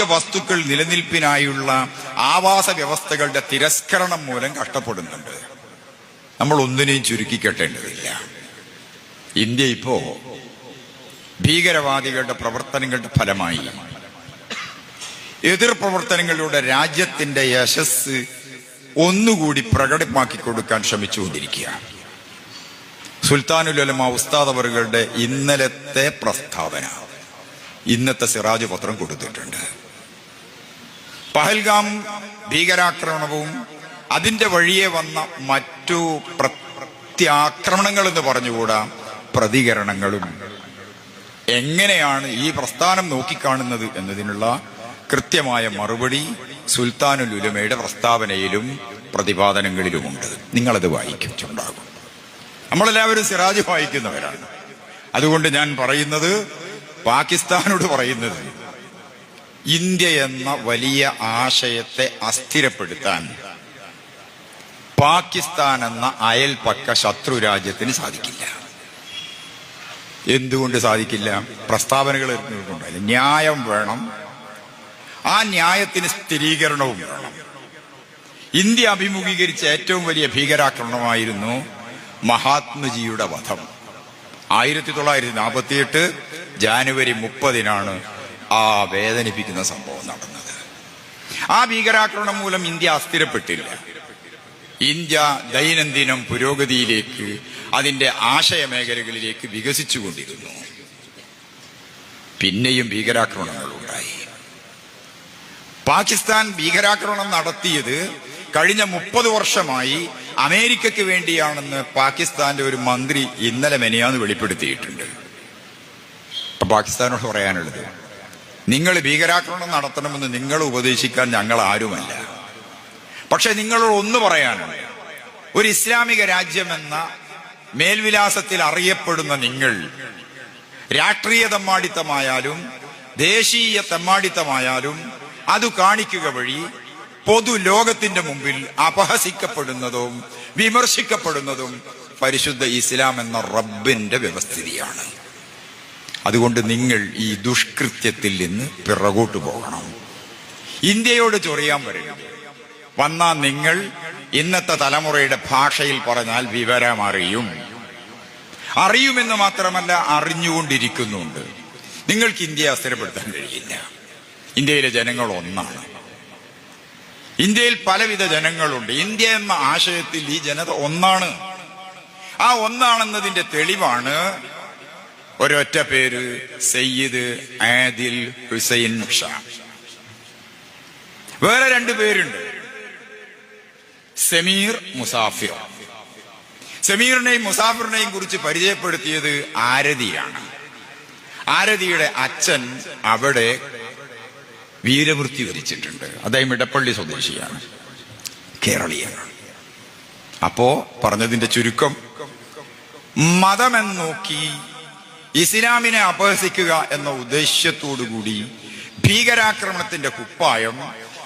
ഭൗതിക വസ്തുക്കൾ നിലനിൽപ്പിനായുള്ള ആവാസ വ്യവസ്ഥകളുടെ തിരസ്കരണം മൂലം കഷ്ടപ്പെടുന്നുണ്ട്. നമ്മൾ ഒന്നിനെയും ചുരുക്കി കെട്ടേണ്ടതില്ല. ഇന്ത്യ ഇപ്പോ ഭീകരവാദികളുടെ പ്രവർത്തനങ്ങളുടെ ഫലമായി എതിർ പ്രവർത്തനങ്ങളിലൂടെ രാജ്യത്തിന്റെ യശസ് ഒന്നുകൂടി പ്രകടമാക്കി കൊടുക്കാൻ ശ്രമിച്ചുകൊണ്ടിരിക്കുകയാണ്. സുൽത്താനുലമ ഉസ്താദ് അവറുകളുടെ ഇന്നലത്തെ പ്രസ്താവന ഇന്നത്തെ സിറാജ് പത്രം കൊടുത്തിട്ടുണ്ട്. പഹൽഗാം ഭീകരാക്രമണവും അതിന്റെ വഴിയെ വന്ന മറ്റു പ്രത്യാക്രമണങ്ങൾ എന്ന് പറഞ്ഞുകൂടാ പ്രതികരണങ്ങളും. എങ്ങനെയാണ് ഈ പ്രസ്ഥാനം നോക്കിക്കാണുന്നത് എന്നതിനുള്ള കൃത്യമായ മറുപടി സുൽത്താനുൽ ഉലമയുടെ പ്രസ്താവനയിലും പ്രതിപാദനങ്ങളിലുമുണ്ട്. നിങ്ങളത് വായിക്കുന്നുണ്ടാകും നമ്മളെല്ലാവരും സിറാജ് വായിക്കുന്നവരാണ്. അതുകൊണ്ട് ഞാൻ പറയുന്നത് പാകിസ്ഥാനോട് പറയുന്നത് ഇന്ത്യ എന്ന വലിയ ആശയത്തെ അസ്ഥിരപ്പെടുത്താൻ പാകിസ്ഥാൻ എന്ന അയൽപക്ക ശത്രു രാജ്യത്തിന് സാധിക്കില്ല. എന്തുകൊണ്ട് സാധിക്കില്ല? പ്രസ്താവനകൾ ന്യായം വേണം. ആ ന്യായത്തിന് സ്ഥിരീകരണവും വേണം. ഇന്ത്യ അഭിമുഖീകരിച്ച ഏറ്റവും വലിയ ഭീകരാക്രമണമായിരുന്നു മഹാത്മജിയുടെ വധം. ആയിരത്തി തൊള്ളായിരത്തി നാൽപ്പത്തിയെട്ട് ജാനുവരി മുപ്പതിനാണ് ആ വേദനിപ്പിക്കുന്ന സംഭവം നടന്നത്. ആ ഭീകരാക്രമണം മൂലം ഇന്ത്യ അസ്ഥിരപ്പെട്ടില്ല. ഇന്ത്യ ദൈനംദിനം പുരോഗതിയിലേക്ക് അതിന്റെ ആശയ മേഖലകളിലേക്ക് വികസിച്ചുകൊണ്ടിരുന്നു. പിന്നെയും ഭീകരാക്രമണങ്ങൾ ഉണ്ടായി പാകിസ്ഥാൻ ഭീകരാക്രമണം നടത്തിയത് കഴിഞ്ഞ മുപ്പത് വർഷമായി അമേരിക്കയ്ക്ക് വേണ്ടിയാണെന്ന് പാകിസ്ഥാന്റെ ഒരു മന്ത്രി ഇന്നലെ മെനിയാന്ന് വെളിപ്പെടുത്തിയിട്ടുണ്ട്. പാകിസ്ഥാനോട് പറയാനുള്ളത് നിങ്ങൾ ഭീകരാക്രമണം നടത്തണമെന്ന് നിങ്ങൾ ഉപദേശിക്കാൻ ഞങ്ങൾ ആരുമല്ല. പക്ഷെ നിങ്ങളോട് ഒന്ന് പറയാനുണ്ട്. ഒരു ഇസ്ലാമിക രാജ്യമെന്ന മേൽവിലാസത്തിൽ അറിയപ്പെടുന്ന നിങ്ങൾ രാഷ്ട്രീയ തെമ്മാടിത്തമായാലും ദേശീയ തെമ്മാടിത്തമായാലും അത് കാണിക്കുക വഴി പൊതു ലോകത്തിന്റെ മുമ്പിൽ അപഹസിക്കപ്പെടുന്നതും വിമർശിക്കപ്പെടുന്നതും പരിശുദ്ധ ഇസ്ലാം എന്ന റബ്ബിന്റെ വ്യവസ്ഥിതിയാണ്. അതുകൊണ്ട് നിങ്ങൾ ഈ ദുഷ്കൃത്യത്തിൽ നിന്ന് പിറകോട്ട് പോകണം. ഇന്ത്യയോട് ചൊറിയാൻ വരണം വന്ന നിങ്ങൾ ഇന്നത്തെ തലമുറയുടെ ഭാഷയിൽ പറഞ്ഞാൽ വിവരം അറിയും അറിയുമെന്ന് മാത്രമല്ല അറിഞ്ഞുകൊണ്ടിരിക്കുന്നുണ്ട്. നിങ്ങൾക്ക് ഇന്ത്യയെ അസ്ഥിരപ്പെടുത്താൻ കഴിയില്ല. ഇന്ത്യയിലെ ജനങ്ങൾ ഒന്നാണ്. ഇന്ത്യയിൽ പലവിധ ജനങ്ങളുണ്ട്. ഇന്ത്യ എന്ന ആശയത്തിൽ ഈ ജനത ഒന്നാണ്. ആ ഒന്നാണെന്നതിന്റെ തെളിവാണ് ഒരൊറ്റ പേര് സയ്യിദ് ആദിൽ ഹുസൈൻ ഷാ. വേറെ രണ്ടു പേരുണ്ട്. സമീർ മുസാഫിർ. സമീറിനെയും മുസാഫിറിനെയും കുറിച്ച് പരിചയപ്പെടുത്തിയത് ആരതിയാണ്. ആരതിയുടെ അച്ഛൻ അവിടെ വീരവൃത്തി വരിച്ചിട്ടുണ്ട്. അദ്ദേഹം ഇടപ്പള്ളി സ്വദേശിയാണ്. കേരളീയനാണ് അപ്പോ പറഞ്ഞതിന്റെ ചുരുക്കം മതമെന്ന് നോക്കി ഇസ്ലാമിനെ അപഹസിക്കുക എന്ന ഉദ്ദേശ്യത്തോടുകൂടി ഭീകരാക്രമണത്തിന്റെ കുപ്പായം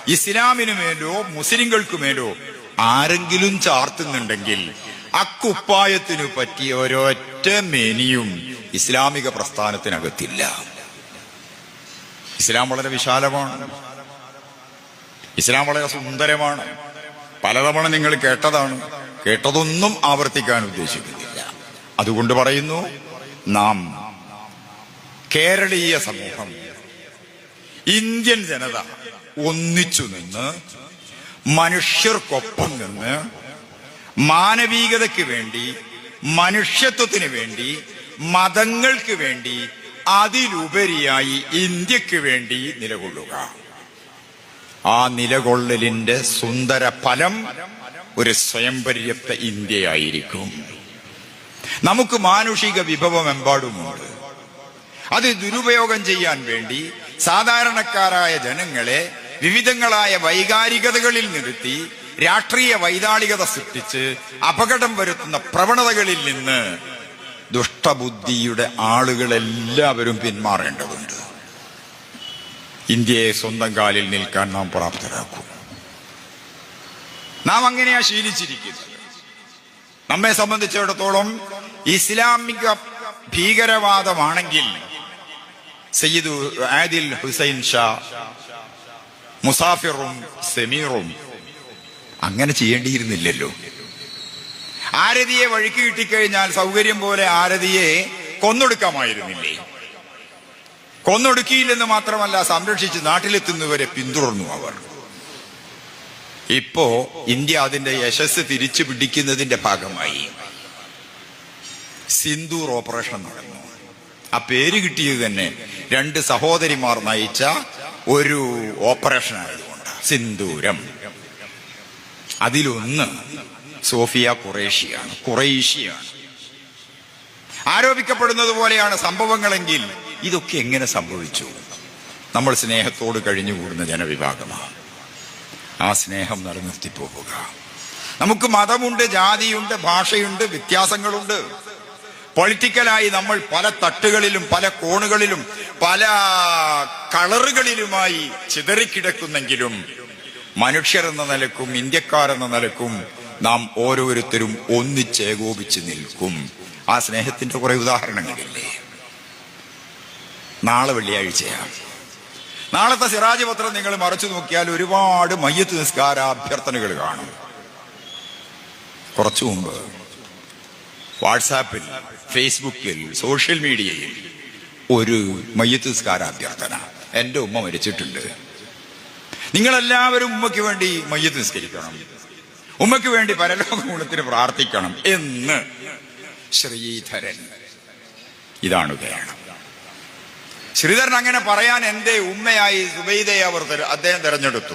ഇസ്ലാമിനു മേലോ മുസ്ലിങ്ങൾക്ക് മേലോ ആരെങ്കിലും ചാർത്തുന്നുണ്ടെങ്കിൽ അക്കുപ്പായത്തിനു പറ്റിയ ഒരൊറ്റ മെനിയും ഇസ്ലാമിക പ്രസ്ഥാനത്തിനകത്തില്ല. ഇസ്ലാം വളരെ വിശാലമാണ്. ഇസ്ലാം വളരെ സുന്ദരമാണ്. പലതവണ നിങ്ങൾ കേട്ടതാണ്. കേട്ടതൊന്നും ആവർത്തിക്കാൻ ഉദ്ദേശിക്കുന്നില്ല. അതുകൊണ്ട് പറയുന്നു നാം. കേരളീയ സമൂഹം. ഇന്ത്യൻ ജനത ഒന്നിച്ചു നിന്ന് മനുഷ്യർക്കൊപ്പം നിന്ന് മാനവികതയ്ക്ക് വേണ്ടി മനുഷ്യത്വത്തിന് വേണ്ടി മതങ്ങൾക്ക് വേണ്ടി അതിലുപരിയായി ഇന്ത്യയ്ക്ക് വേണ്ടി നിലകൊള്ളുക. ആ നിലകൊള്ളലിന്റെ സുന്ദര ഫലം ഒരു സ്വയംപര്യപ്ത ഇന്ത്യയായിരിക്കും. നമുക്ക് മാനുഷിക വിഭവം എമ്പാടുമുണ്ട് അത് ദുരുപയോഗം ചെയ്യാൻ വേണ്ടി സാധാരണക്കാരായ ജനങ്ങളെ വിവിധങ്ങളായ വൈകാരികതകളിൽ നിർത്തി രാഷ്ട്രീയ വൈതാളികത സൃഷ്ടിച്ച് അപകടം വരുത്തുന്ന പ്രവണതകളിൽ നിന്ന് ദുഷ്ടബുദ്ധിയുടെ ആളുകളെല്ലാവരും പിന്മാറേണ്ടതുണ്ട്. ഇന്ത്യയെ സ്വന്തം കാലിൽ നിൽക്കാൻ നാം പ്രാപ്തരാക്കും. നാം അങ്ങനെയാ ശീലിച്ചിരിക്കുന്നത്. നമ്മെ സംബന്ധിച്ചിടത്തോളം ഇസ്ലാമിക ഭീകരവാദമാണെങ്കിൽ സയ്യിദ് ആദിൽ ഹുസൈൻ ഷാ മുസാഫിറും സെമീറും അങ്ങനെ ചെയ്യേണ്ടിയിരുന്നില്ലല്ലോ. ആരതിയെ വഴിക്ക് കിട്ടിക്കഴിഞ്ഞാൽ സൗകര്യം പോലെ ആരതിയെ കൊന്നൊടുക്കാമായിരുന്നില്ലേ? കൊന്നൊടുക്കിയില്ലെന്ന് മാത്രമല്ല സംരക്ഷിച്ച് നാട്ടിലെത്തുന്നവരെ പിന്തുടർന്നു അവർ. ഇപ്പോ ഇന്ത്യ അതിന്റെ യശസ് തിരിച്ചു പിടിക്കുന്നതിന്റെ ഭാഗമായി. സിന്ദൂർ ഓപ്പറേഷൻ നടന്നു. ആ പേര് കിട്ടിയത് തന്നെ രണ്ട് സഹോദരിമാർ നയിച്ച ഒരു ഓപ്പറേഷൻ ആയതുകൊണ്ട് സിന്ദൂരം. അതിലൊന്ന് സോഫിയ കുറേഷ്യാണ് കുറേഷ്യാണ് ആരോപിക്കപ്പെടുന്നത് പോലെയാണ് സംഭവങ്ങളെങ്കിൽ ഇതൊക്കെ എങ്ങനെ സംഭവിച്ചു? നമ്മൾ സ്നേഹത്തോട് കഴിഞ്ഞുകൂടുന്ന ജനവിഭാഗമാണ്. ആ സ്നേഹം നിലനിർത്തി പോവുക നമുക്ക് മതമുണ്ട് ജാതിയുണ്ട് ഭാഷയുണ്ട് വ്യത്യാസങ്ങളുണ്ട്. പൊളിറ്റിക്കലായി നമ്മൾ പല തട്ടുകളിലും പല കോണുകളിലും പല കളറുകളിലുമായി ചിതറിക്കിടക്കുന്നെങ്കിലും മനുഷ്യരെന്ന നിലക്കും ഇന്ത്യക്കാരെന്ന നിലക്കും നാം ഓരോരുത്തരും ഒന്നിച്ചേകോപിച്ച് നിൽക്കും. ആ സ്നേഹത്തിന്റെ കുറെ ഉദാഹരണങ്ങളില്ലേ? നാളെ വെള്ളിയാഴ്ചയാണ്. നാളത്തെ സിറാജ് പത്രം നിങ്ങൾ മറച്ചു നോക്കിയാൽ ഒരുപാട് മയ്യത്ത് നിസ്കാര അഭ്യർത്ഥനകൾ കാണും. കുറച്ചു മുമ്പ് വാട്സാപ്പിൽ ഫേസ്ബുക്കിൽ സോഷ്യൽ മീഡിയയിൽ ഒരു മയ്യത്ത് നിസ്കാര അഭ്യർത്ഥന എന്റെ ഉമ്മ മരിച്ചിട്ടുണ്ട്. നിങ്ങളെല്ലാവരും ഉമ്മയ്ക്ക് വേണ്ടി മയ്യത്ത് നിസ്കരിക്കണം. ഉമ്മയ്ക്ക് വേണ്ടി പരലോക പ്രാർത്ഥിക്കണം എന്ന് ശ്രീധരൻ. ഇതാണ് വേണം ശ്രീധരൻ അങ്ങനെ പറയാൻ എന്റെ ഉമ്മയായി സുബൈദയെ അവർ അദ്ദേഹം തെരഞ്ഞെടുത്തു.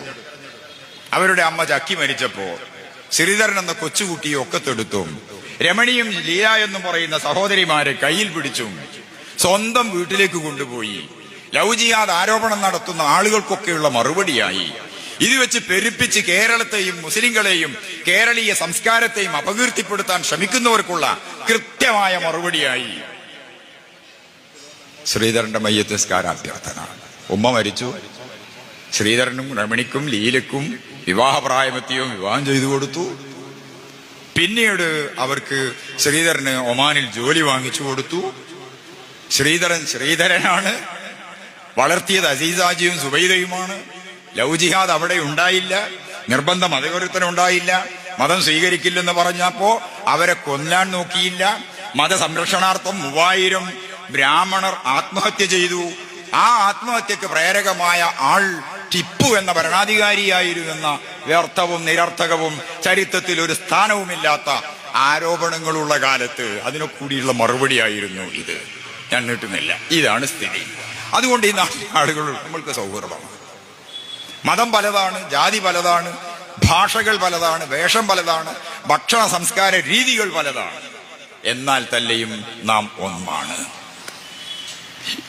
അവരുടെ അമ്മ ചക്കി മരിച്ചപ്പോ ശ്രീധരൻ എന്ന കൊച്ചുകുട്ടിയെ ഒക്കത്തെടുത്തും രമണിയും ലീല എന്നും പറയുന്ന സഹോദരിമാരെ കയ്യിൽ പിടിച്ചും സ്വന്തം വീട്ടിലേക്ക് കൊണ്ടുപോയി. ലവ് ജിഹാദ് ആരോപണം നടത്തുന്ന ആളുകൾക്കൊക്കെയുള്ള മറുപടിയായി. ഇത് വെച്ച് പെരുപ്പിച്ച് കേരളത്തെയും മുസ്ലിങ്ങളെയും കേരളീയ സംസ്കാരത്തെയും അപകീർത്തിപ്പെടുത്താൻ ശ്രമിക്കുന്നവർക്കുള്ള കൃത്യമായ മറുപടിയായി. ശ്രീധരന്റെ മയ്യത്ത് സ്കാരാഭ്യർത്ഥന ഉമ്മ മരിച്ചു. ശ്രീധരനും രമണിക്കും ലീലക്കും വിവാഹപ്രായമെത്തിയും വിവാഹം ചെയ്തു കൊടുത്തു. പിന്നീട് അവർക്ക് ശ്രീധരന് ഒമാനിൽ ജോലി വാങ്ങിച്ചു കൊടുത്തു. ശ്രീധരൻ ശ്രീധരനാണ്. വളർത്തിയത് അസീസാജിയും സുബൈദയുമാണ്. ലവ് ജിഹാദ് അവിടെ ഉണ്ടായില്ല. നിർബന്ധ ഉണ്ടായില്ല മതം സ്വീകരിക്കില്ലെന്ന് പറഞ്ഞപ്പോ അവരെ കൊല്ലാൻ നോക്കിയില്ല. മതസംരക്ഷണാർത്ഥം മൂവായിരം ബ്രാഹ്മണർ ആത്മഹത്യ ചെയ്തു. ആ ആത്മഹത്യക്ക് പ്രേരകമായ ആൾ ടിപ്പു എന്ന ഭരണാധികാരിയായിരുന്ന വ്യർത്ഥവും നിരർത്ഥകവും ചരിത്രത്തിൽ ഒരു സ്ഥാനവുമില്ലാത്ത ആരോപണങ്ങളുള്ള കാലത്ത് അതിനൊക്കെ കൂടിയുള്ള മറുപടിയായിരുന്നു ഇത്. ഞാൻ നീട്ടുന്നില്ല. ഇതാണ് സ്ഥിതി. അതുകൊണ്ട് ഈ ആളുകൾ നമ്മൾക്ക് സൗഹൃദമാണ്. മതം പലതാണ് ജാതി പലതാണ് ഭാഷകൾ പലതാണ് വേഷം പലതാണ് ഭക്ഷണ സംസ്കാര രീതികൾ പലതാണ്. എന്നാൽ തന്നെയും നാം ഒന്നാണ്.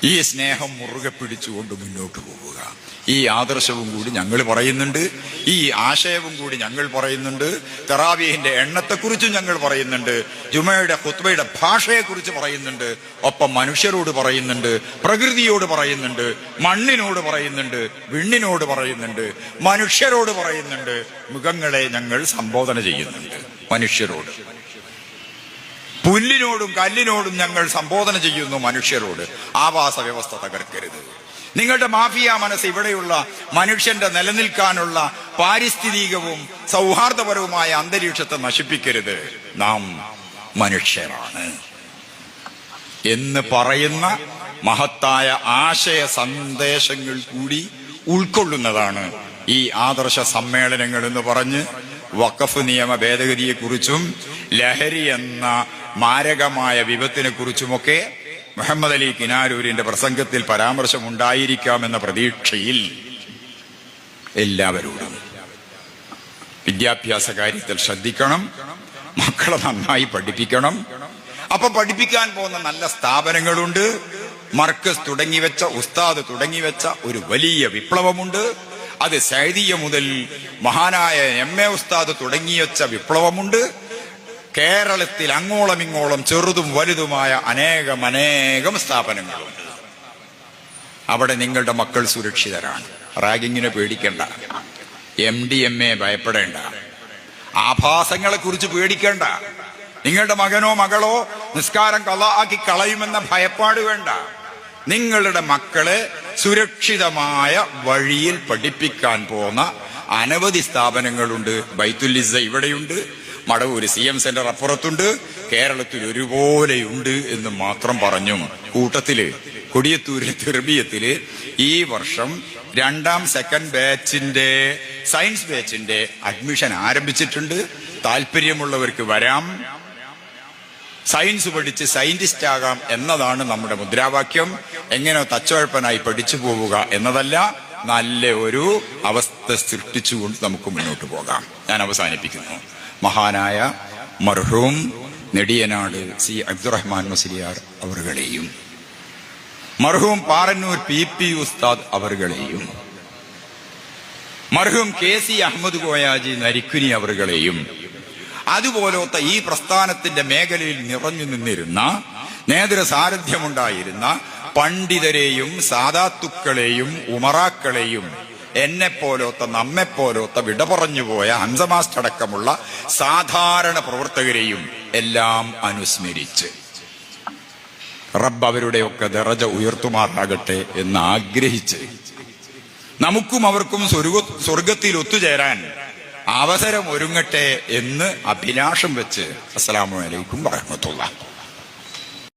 ഈ സ്നേഹം മുറുകെ പിടിച്ചുകൊണ്ട് മുന്നോട്ട് പോവുക. ഈ ആദർശവും കൂടി ഞങ്ങൾ പറയുന്നുണ്ട്. ഈ ആശയവും കൂടി ഞങ്ങൾ പറയുന്നുണ്ട്. തെറാവിയഹിന്റെ എണ്ണത്തെക്കുറിച്ചും ഞങ്ങൾ പറയുന്നുണ്ട്. ജുമയുടെ ഹുത്ബയുടെ ഭാഷയെക്കുറിച്ച് പറയുന്നുണ്ട്. ഒപ്പം മനുഷ്യരോട് പറയുന്നുണ്ട്. പ്രകൃതിയോട് പറയുന്നുണ്ട്. മണ്ണിനോട് പറയുന്നുണ്ട്. വിണ്ണിനോട് പറയുന്നുണ്ട്. മനുഷ്യരോട് പറയുന്നുണ്ട്. മൃഗങ്ങളെ ഞങ്ങൾ സംബോധന ചെയ്യുന്നുണ്ട്. മനുഷ്യരോട്. പുല്ലിനോടും കല്ലിനോടും ഞങ്ങൾ സംബോധന ചെയ്യുന്നു മനുഷ്യരോട്. ആവാസ വ്യവസ്ഥ തകർക്കരുത്. നിങ്ങളുടെ മാഫിയ മനസ്സ് ഇവിടെയുള്ള മനുഷ്യന്റെ നിലനിൽക്കാനുള്ള പാരിസ്ഥിതികവും സൗഹാർദ്ദപരവുമായ അന്തരീക്ഷത്തെ നശിപ്പിക്കരുത്. നാം മനുഷ്യരാണ്. എന്ന് പറയുന്ന മഹത്തായ ആശയ സന്ദേശങ്ങൾ കൂടി ഉൾക്കൊള്ളുന്നതാണ് ഈ ആദർശ സമ്മേളനങ്ങൾ എന്ന് പറഞ്ഞ് വഖഫ് നിയമ ഭേദഗതിയെക്കുറിച്ചും ലഹരി എന്ന മാരകമായ വിപത്തിനെ കുറിച്ചുമൊക്കെ മുഹമ്മദ് അലി കിനാരൂരിന്റെ പ്രസംഗത്തിൽ പരാമർശം പരാമർശമുണ്ടായിരിക്കാമെന്ന പ്രതീക്ഷയിൽ എല്ലാവരോടും വിദ്യാഭ്യാസ കാര്യത്തിൽ ശ്രദ്ധിക്കണം മക്കളെ നന്നായി പഠിപ്പിക്കണം. അപ്പൊ പഠിപ്പിക്കാൻ പോകുന്ന നല്ല സ്ഥാപനങ്ങളുണ്ട്. മർക്കസ് തുടങ്ങിവെച്ച ഉസ്താദ് തുടങ്ങിവെച്ച ഒരു വലിയ വിപ്ലവമുണ്ട്. അത് സൈദിയ മുതൽ മഹാനായ എം എ ഉസ്താദ് തുടങ്ങിവെച്ച വിപ്ലവമുണ്ട്. കേരളത്തിൽ അങ്ങോളം ഇങ്ങോളം ചെറുതും വലുതുമായ അനേകം അനേകം സ്ഥാപനങ്ങളുണ്ട് അവിടെ നിങ്ങളുടെ മക്കൾ സുരക്ഷിതരാണ്. റാഗിങ്ങിനെ പേടിക്കണ്ട. എം ഡി എം എ ഭയപ്പെടേണ്ട. ആഭാസങ്ങളെ കുറിച്ച് പേടിക്കേണ്ട. നിങ്ങളുടെ മകനോ മകളോ നിസ്കാരം കള ആക്കി കളയുമെന്ന ഭയപ്പാട് വേണ്ട. നിങ്ങളുടെ മക്കളെ സുരക്ഷിതമായ വഴിയിൽ പഠിപ്പിക്കാൻ പോന്ന അനവധി സ്ഥാപനങ്ങളുണ്ട്. ബൈത്തുല്ലിസ ഇവിടെയുണ്ട്. മടവൂര് സി എം സെന്റർ അപ്പുറത്തുണ്ട്. കേരളത്തിൽ ഒരുപോലെയുണ്ട് എന്ന് മാത്രം പറഞ്ഞു. കൂട്ടത്തിൽ കൊടിയത്തൂരിലെ തെർബിയത്തിൽ ഈ വർഷം രണ്ടാം സെക്കൻഡ് ബാച്ചിന്റെ സയൻസ് ബാച്ചിന്റെ അഡ്മിഷൻ ആരംഭിച്ചിട്ടുണ്ട്. താല്പര്യമുള്ളവർക്ക് വരാം. സയൻസ് പഠിച്ച് സയന്റിസ്റ്റ് ആകാം എന്നതാണ് നമ്മുടെ മുദ്രാവാക്യം. എങ്ങനെ തച്ചുഴപ്പനായി പഠിച്ചു പോവുക എന്നതല്ല നല്ല ഒരു അവസ്ഥ സൃഷ്ടിച്ചുകൊണ്ട് നമുക്ക് മുന്നോട്ട് പോകാം. ഞാൻ അവസാനിപ്പിക്കുന്നു. മഹാനായ മർഹൂം നെടിയനാട് സി അബ്ദുറഹ്മാൻ മുസ്ലിയാർ അവറുകളെയും മർഹൂം പാറന്നൂർ പി പി ഉസ്താദ് അവറുകളെയും മർഹൂം കെ സി അഹമ്മദ് കോയാജി നരിക്കുനി അവറുകളെയും അതുപോലത്തെ ഈ പ്രസ്ഥാനത്തിന്റെ മേഖലയിൽ നിറഞ്ഞു നിന്നിരുന്ന നേതൃ സാരഥ്യമുണ്ടായിരുന്ന പണ്ഡിതരെയും സാധാത്തുക്കളെയും ഉമറാക്കളെയും എന്നെ പോലത്തെ നമ്മെ പോലത്തെ വിട പറഞ്ഞുപോയ ഹംസമാസ്റ്റർ അടക്കമുള്ള സാധാരണ പ്രവർത്തകരെയും എല്ലാം അനുസ്മരിച്ച്. റബ്ബ് അവരുടെയൊക്കെ ദറജ ഉയർത്തുമാറാകട്ടെ എന്ന് ആഗ്രഹിച്ച് നമുക്കും അവർക്കും സ്വർഗ സ്വർഗത്തിൽ ഒത്തുചേരാൻ അവസരം ഒരുങ്ങട്ടെ എന്ന് അഭിലാഷം വെച്ച് അസ്സലാമു അലൈക്കും വറഹമത്തുള്ള